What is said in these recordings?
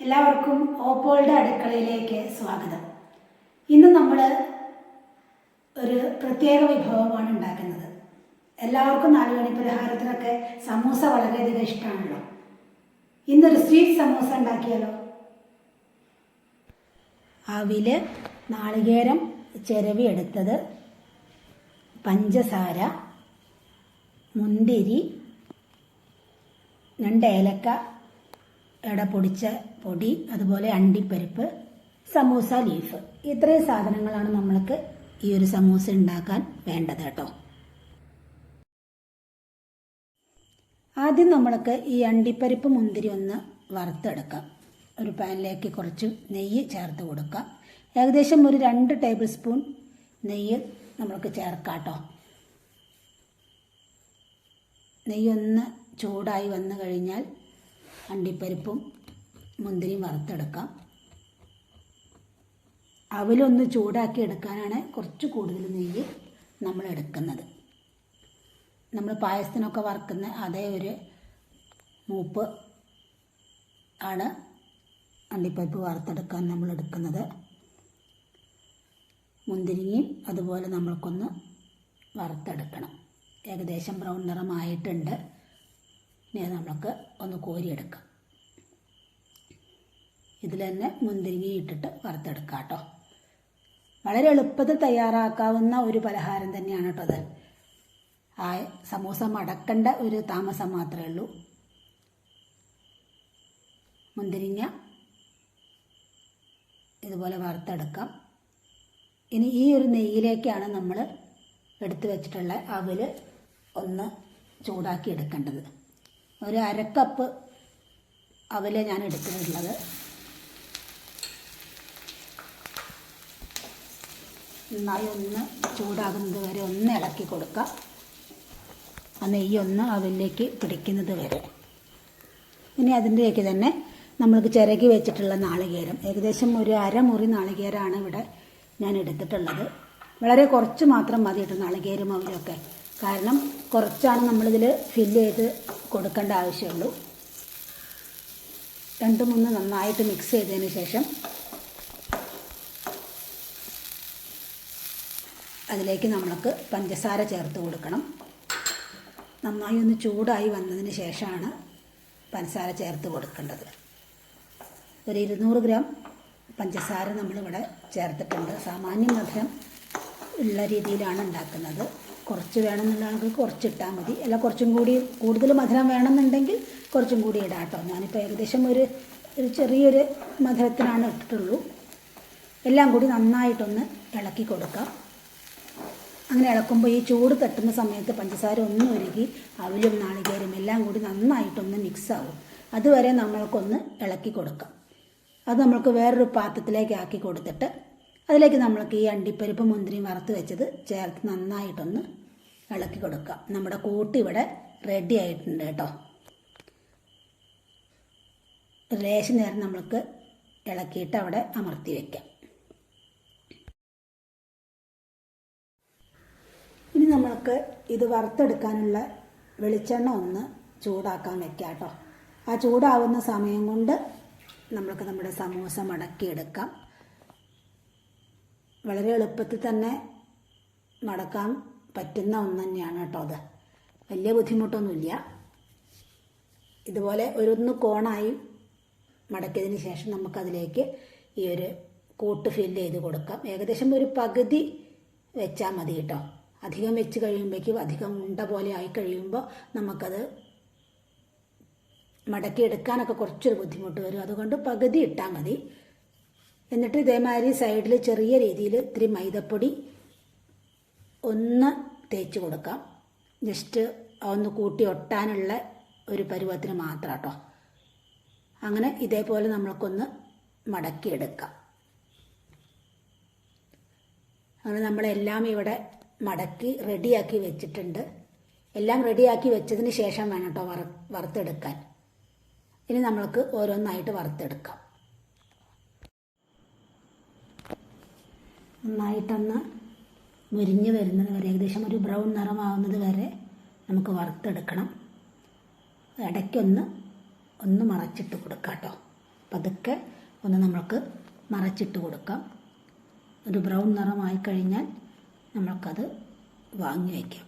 എല്ലാവർക്കും ഓപ്പോളുടെ അടുക്കളയിലേക്ക് സ്വാഗതം. ഇന്ന് നമ്മൾ ഒരു പ്രത്യേക വിഭവമാണ് ഉണ്ടാക്കുന്നത്. എല്ലാവർക്കും നാലുമണി പലഹാരത്തിനൊക്കെ സമൂസ വളരെയധികം ഇഷ്ടമാണല്ലോ ഇന്നൊരു സ്വീറ്റ് സമൂസ ഉണ്ടാക്കിയാലോ? അവിൽ നാളികേരം ചിരവി എടുത്തത് പഞ്ചസാര മുന്തിരി രണ്ട് ഏലക്ക ഇട പൊടിച്ച പൊടി അതുപോലെ അണ്ടിപ്പരിപ്പ് സമൂസ ലീഫ് ഇത്രയും സാധനങ്ങളാണ് നമ്മൾക്ക് ഈ ഒരു സമൂസ ഉണ്ടാക്കാൻ വേണ്ടത് കേട്ടോ. ആദ്യം നമ്മൾക്ക് ഈ അണ്ടിപ്പരിപ്പ് മുന്തിരി ഒന്ന് വറുത്തെടുക്കാം. ഒരു പാനിലേക്ക് കുറച്ച് നെയ്യ് ചേർത്ത് കൊടുക്കാം. ഏകദേശം ഒരു രണ്ട് ടേബിൾ സ്പൂൺ നെയ്യ് നമ്മൾക്ക് ചേർക്കാം കേട്ടോ. നെയ്യൊന്ന് ചൂടായി വന്നു കഴിഞ്ഞാൽ അണ്ടിപ്പരിപ്പും മുന്തിരിയും വറുത്തെടുക്കാം. അവലൊന്ന് ചൂടാക്കി എടുക്കാനാണ് കുറച്ച് കൂടുതൽ നെയ്യ് നമ്മൾ എടുക്കുന്നത്. നമ്മൾ പായസത്തിനൊക്കെ വറുക്കുന്ന അതേ ഒരു മൂപ്പ് ആണ് അണ്ടിപ്പരിപ്പ് വറുത്തെടുക്കാൻ നമ്മൾ എടുക്കുന്നത്. മുന്തിരിങ്ങയും അതുപോലെ നമ്മൾക്കൊന്ന് വറുത്തെടുക്കണം. ഏകദേശം ബ്രൗൺ നിറമായിട്ടുണ്ട്. ഇനി നമുക്ക് ഒന്ന് കോരിയെടുക്കാം. ഇതിൽ തന്നെ മുന്തിരിങ്ങി ഇട്ടിട്ട് വറുത്തെടുക്കാം കേട്ടോ. വളരെ എളുപ്പത്തിൽ തയ്യാറാക്കാവുന്ന ഒരു പലഹാരം തന്നെയാണ് കേട്ടോ അത്. ആ സമൂസ മടക്കേണ്ട ഒരു താമസം മാത്രമേ ഉള്ളൂ. മുന്തിരിങ്ങ ഇതുപോലെ വറുത്തെടുക്കാം. ഇനി ഈ ഒരു നെയ്യിലേക്കാണ് നമ്മൾ എടുത്തു വെച്ചിട്ടുള്ള അവൽ ഒന്ന് ചൂടാക്കി എടുക്കേണ്ടത്. ഒരു അരക്കപ്പ് അവലെ ഞാൻ എടുത്തിട്ടുള്ളത്. നന്നായി ഒന്ന് ചൂടാകുന്നത് വരെ ഒന്ന് ഇളക്കി കൊടുക്കാം. ആ നെയ്യൊന്ന് അവലിലേക്ക് പിടിക്കുന്നത് വരെ. ഇനി അതിന്റെയൊക്കെ തന്നെ നമ്മൾക്ക് ചിരകി വെച്ചിട്ടുള്ള നാളികേരം. ഏകദേശം ഒരു അരമുറി നാളികേരമാണ് ഇവിടെ ഞാൻ എടുത്തിട്ടുള്ളത്. വളരെ കുറച്ച് മാത്രം മതി നാളികേരം അവരൊക്കെ കാരണം കുറച്ചാണ് നമ്മളിതിൽ ഫില്ല് ചെയ്ത് കൊടുക്കേണ്ട ആവശ്യമുള്ളൂ. രണ്ട് മൂന്ന് നന്നായിട്ട് മിക്സ് ചെയ്തതിന് ശേഷം അതിലേക്ക് നമ്മൾക്ക് പഞ്ചസാര ചേർത്ത് കൊടുക്കണം. നന്നായി ഒന്ന് ചൂടായി വന്നതിന് ശേഷമാണ് പഞ്ചസാര ചേർത്ത് കൊടുക്കേണ്ടത്. ഒരു ഇരുന്നൂറ് ഗ്രാം പഞ്ചസാര നമ്മളിവിടെ ചേർത്തിട്ടുണ്ട്. സാമാന്യ മധുരം ഉള്ള രീതിയിലാണ് ഉണ്ടാക്കുന്നത്. കുറച്ച് വേണമെന്നുള്ള കുറച്ച് ഇട്ടാൽ മതി. അല്ല കുറച്ചും കൂടി കൂടുതൽ മധുരം വേണമെന്നുണ്ടെങ്കിൽ കുറച്ചും കൂടി ഇടാം കേട്ടോ. ഞാനിപ്പോൾ ഏകദേശം ഒരു ഒരു ചെറിയൊരു മധുരത്തിനാണ് ഇട്ടിട്ടുള്ളൂ. എല്ലാം കൂടി നന്നായിട്ടൊന്ന് ഇളക്കി കൊടുക്കാം. അങ്ങനെ ഇളക്കുമ്പോൾ ഈ ചൂട് തട്ടുന്ന സമയത്ത് പഞ്ചസാര ഒന്നും ഒരുക്കി അവലും നാളികേരും എല്ലാം കൂടി നന്നായിട്ടൊന്ന് മിക്സ് ആവും. അതുവരെ നമ്മൾക്കൊന്ന് ഇളക്കി കൊടുക്കാം. അത് നമ്മൾക്ക് വേറൊരു പാത്രത്തിലേക്ക് ആക്കി കൊടുത്തിട്ട് അതിലേക്ക് നമ്മൾക്ക് ഈ അണ്ടിപ്പരിപ്പ് മുന്തിരി വറുത്ത് വെച്ചത് ചേർത്ത് നന്നായിട്ടൊന്ന് ഇളക്കി കൊടുക്കാം. നമ്മുടെ കൂട്ട് ഇവിടെ റെഡി ആയിട്ടുണ്ട് കേട്ടോ. ലേശം നേരം നമ്മൾക്ക് ഇളക്കിയിട്ട് അവിടെ അമർത്തി വയ്ക്കാം ഇനി നമ്മൾക്ക് ഇത് വറുത്തെടുക്കാനുള്ള വെളിച്ചെണ്ണ ഒന്ന് ചൂടാക്കാൻ വെക്കാം കേട്ടോ. ആ ചൂടാവുന്ന സമയം കൊണ്ട് നമ്മൾക്ക് നമ്മുടെ സമൂസ മടക്കിയെടുക്കാം. വളരെ എളുപ്പത്തിൽ തന്നെ നടക്കാൻ പറ്റുന്ന ഒന്ന് തന്നെയാണ് കേട്ടോ അത്. വലിയ ബുദ്ധിമുട്ടൊന്നുമില്ല. ഇതുപോലെ ഒരൊന്ന് കോണായി മടക്കിയതിന് ശേഷം നമുക്കതിലേക്ക് ഈ ഒരു കൂട്ട് ഫില്ല് ചെയ്ത് കൊടുക്കാം. ഏകദേശം ഒരു പകുതി വെച്ചാൽ മതി കേട്ടോ. അധികം വെച്ച് കഴിയുമ്പോഴേക്കും അധികം ഉണ്ട പോലെ ആയി കഴിയുമ്പോൾ നമുക്കത് മടക്കി എടുക്കാനൊക്കെ കുറച്ചൊരു ബുദ്ധിമുട്ട് വരും. അതുകൊണ്ട് പകുതി ഇട്ടാൽ മതി. എന്നിട്ട് ഇതേമാതിരി സൈഡിൽ ചെറിയ രീതിയിൽ ഇത്തിരി മൈദപ്പൊടി ഒന്ന് തേച്ച് കൊടുക്കാം. ജസ്റ്റ് ഒന്ന് കൂട്ടി ഒട്ടാനുള്ള ഒരു പരുവത്തിന് മാത്രം കേട്ടോ. അങ്ങനെ ഇതേപോലെ നമ്മൾക്കൊന്ന് മടക്കിയെടുക്കാം. അങ്ങനെ നമ്മളെല്ലാം ഇവിടെ മടക്കി റെഡിയാക്കി വെച്ചിട്ടുണ്ട്. എല്ലാം റെഡിയാക്കി വെച്ചതിന് ശേഷം വേണം കേട്ടോ വറ വറുത്തെടുക്കാൻ. ഇനി നമ്മൾക്ക് ഓരോന്നായിട്ട് വറുത്തെടുക്കാം. നന്നായിട്ടൊന്ന് മുരിഞ്ഞ് വരുന്നത് വരെ ഏകദേശം ഒരു ബ്രൗൺ നിറമാവുന്നത് വരെ നമുക്ക് വറുത്തെടുക്കണം. ഇടയ്ക്കൊന്ന് ഒന്ന് മറച്ചിട്ട് കൊടുക്കാം കേട്ടോ. പതുക്കെ ഒന്ന് നമ്മൾക്ക് മറച്ചിട്ട് കൊടുക്കാം. ഒരു ബ്രൗൺ നിറമായി കഴിഞ്ഞാൽ നമ്മൾക്കത് വാങ്ങി വയ്ക്കാം.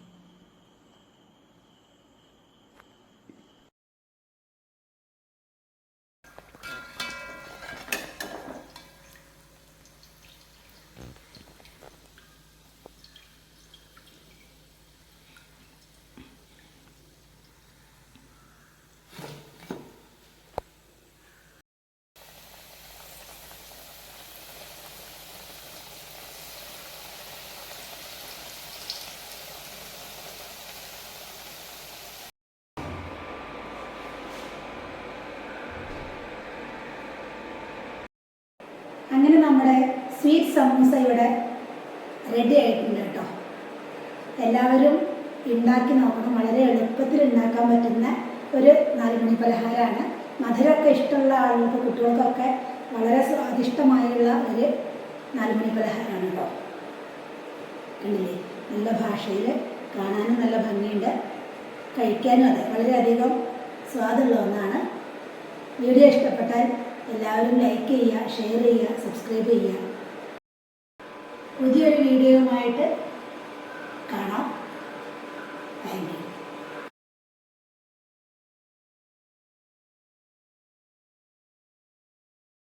അങ്ങനെ നമ്മുടെ സ്വീറ്റ് സമൂസ ഇവിടെ റെഡി ആയിട്ടുണ്ട് കേട്ടോ. എല്ലാവരും ഉണ്ടാക്കി നോക്കണം. വളരെ എളുപ്പത്തിൽ ഉണ്ടാക്കാൻ പറ്റുന്ന ഒരു നാലുമണി പലഹാരമാണ്. മധുരമൊക്കെ ഇഷ്ടമുള്ള ആളുകൾക്ക് കുട്ടികൾക്കൊക്കെ വളരെ സ്വാദിഷ്ടമായുള്ള ഒരു നാലുമണി പലഹാരമാണ് കേട്ടോ. കണ്ടില്ലേ? നല്ല ഭാഷയിൽ കാണാനും നല്ല ഭംഗിയുണ്ട്. കഴിക്കാനും അതെ വളരെയധികം സ്വാദുള്ള ഒന്നാണ്. വീഡിയോ ഇഷ്ടപ്പെട്ടാൽ എല്ലാവരും ലൈക്ക് ചെയ്യുക ഷെയർ ചെയ്യുക സബ്സ്ക്രൈബ് ചെയ്യുക. പുതിയൊരു വീഡിയോയുമായിട്ട്